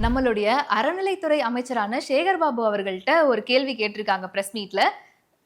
நம்மளுடைய அறநிலைத்துறை அமைச்சரான சேகர் பாபு அவர்கள்ட்ட ஒரு கேள்வி கேட்டிருக்காங்க பிரஸ் மீட்ல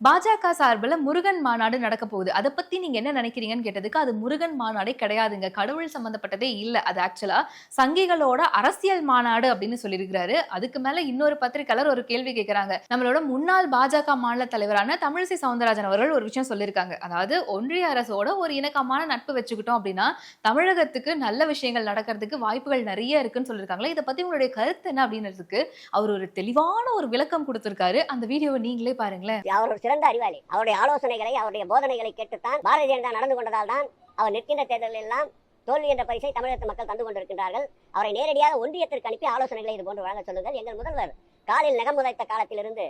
பாஜக சார்பில் முருகன் மாநாடு நடக்க போகுது. அதை பத்தி நீங்க என்ன நினைக்கிறீங்கன்னு கேட்டதுக்கு அது முருகன் மாநாடே கிடையாதுங்க. கடவுள் சம்பந்தப்பட்டதே இல்ல. அது ஆக்சுவலா சங்கிகளோட அரசியல் மாநாடு அப்படின்னு சொல்லியிருக்கிறாரு. அதுக்கு மேல இன்னொரு பத்திரிகையாளர் ஒரு கேள்வி கேட்கறாங்க. நம்மளோட முன்னாள் பாஜக மாநில தலைவரான தமிழிசை சவுந்தரராஜன் அவர்கள் ஒரு விஷயம் சொல்லியிருக்காங்க. அதாவது ஒன்றிய அரசோட ஒரு இணக்கமான நட்பு வச்சுக்கிட்டோம் அப்படின்னா தமிழகத்துக்கு நல்ல விஷயங்கள் நடக்கிறதுக்கு வாய்ப்புகள் நிறைய இருக்குன்னு சொல்லியிருக்காங்களே இதை பத்தி உங்களுடைய கருத்து என்ன அப்படின்றதுக்கு அவர் ஒரு தெளிவான ஒரு விளக்கம் கொடுத்திருக்காரு. அந்த வீடியோவை நீங்களே பாருங்களேன். சிறந்த அறிவாளி. அவருடைய ஆலோசனைகளை அவருடைய போதனைகளை கேட்டுத்தான் பாரதிய ஜனதா நடந்து கொண்டதால் தான் அவர் நிற்கின்ற தேர்தலில் எல்லாம் தோல்வி என்ற பரிசை தமிழகத்து மக்கள் தந்து கொண்டிருக்கின்றார்கள். அவரை நேரடியாக ஒன்றியத்திற்கு அனுப்பி ஆலோசனைகளை இது போன்று வழங்க சொல்லுங்கள். எங்கள் முதல்வர் காலில் நகமுதைத்த காலத்திலிருந்து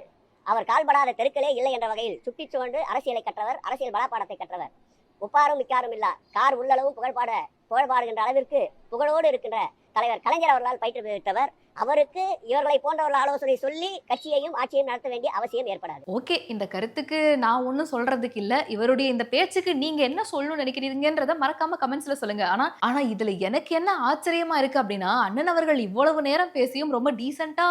அவர் கால்படாத தெருக்களே இல்லை என்ற வகையில் சுட்டி சுவண்டு அரசியலை கற்றவர் அரசியல் பலாப்பாடத்தை கற்றவர். உப்பாரும் மிக்காரும் இல்லா. கார் உள்ளளவும் புகழ்பாட புகழ்பாடுகின்ற அளவிற்கு புகழோடு இருக்கின்ற தலைவர் கலைஞர் அவர்களால் பயிற்றுவித்தவர். அவருக்கு இவர்களை போன்றவர்கள் ஆலோசனை சொல்லி கட்சியையும் ஆட்சியையும் நடத்த வேண்டிய அவசியம் ஏற்படாது. ஓகே இந்த கருத்துக்கு நான் ஒன்றும் சொல்றதுக்கு இல்ல. இவருடைய இந்த பேச்சுக்கு நீங்க என்ன சொல்லணும்னு நினைக்கிறீங்கன்றத மறக்காம கமெண்ட்ஸ்ல சொல்லுங்க. ஆனா ஆனா இதுல எனக்கு என்ன ஆச்சரியமா இருக்கு அப்படின்னா அண்ணன் அவர்கள் இவ்வளவு நேரம் பேசியும் ரொம்ப டீசெண்டா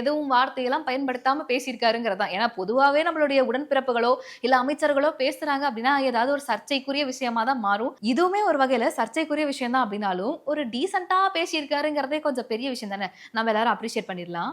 எதுவும் வார்த்தையெல்லாம் பயன்படுத்தாம பேசியிருக்காருங்கிறதா? ஏன்னா பொதுவாகவே நம்மளுடைய உடன்பிறப்புகளோ இல்ல அமைச்சர்களோ பேசுறாங்க அப்படின்னா ஏதாவது ஒரு சர்ச்சைக்குரிய விஷயமா தான் மாறும். இதுவுமே ஒரு வகையில சர்ச்சைக்குரிய விஷயம் தான் அப்படின்னாலும் ஒரு டீசெண்டா பேசியிருக்காருங்கிறதே கொஞ்சம் பெரிய விஷயம் தானே நம்ம எல்லாரும் அப்ரிஷியேட் பண்ணிடலாம்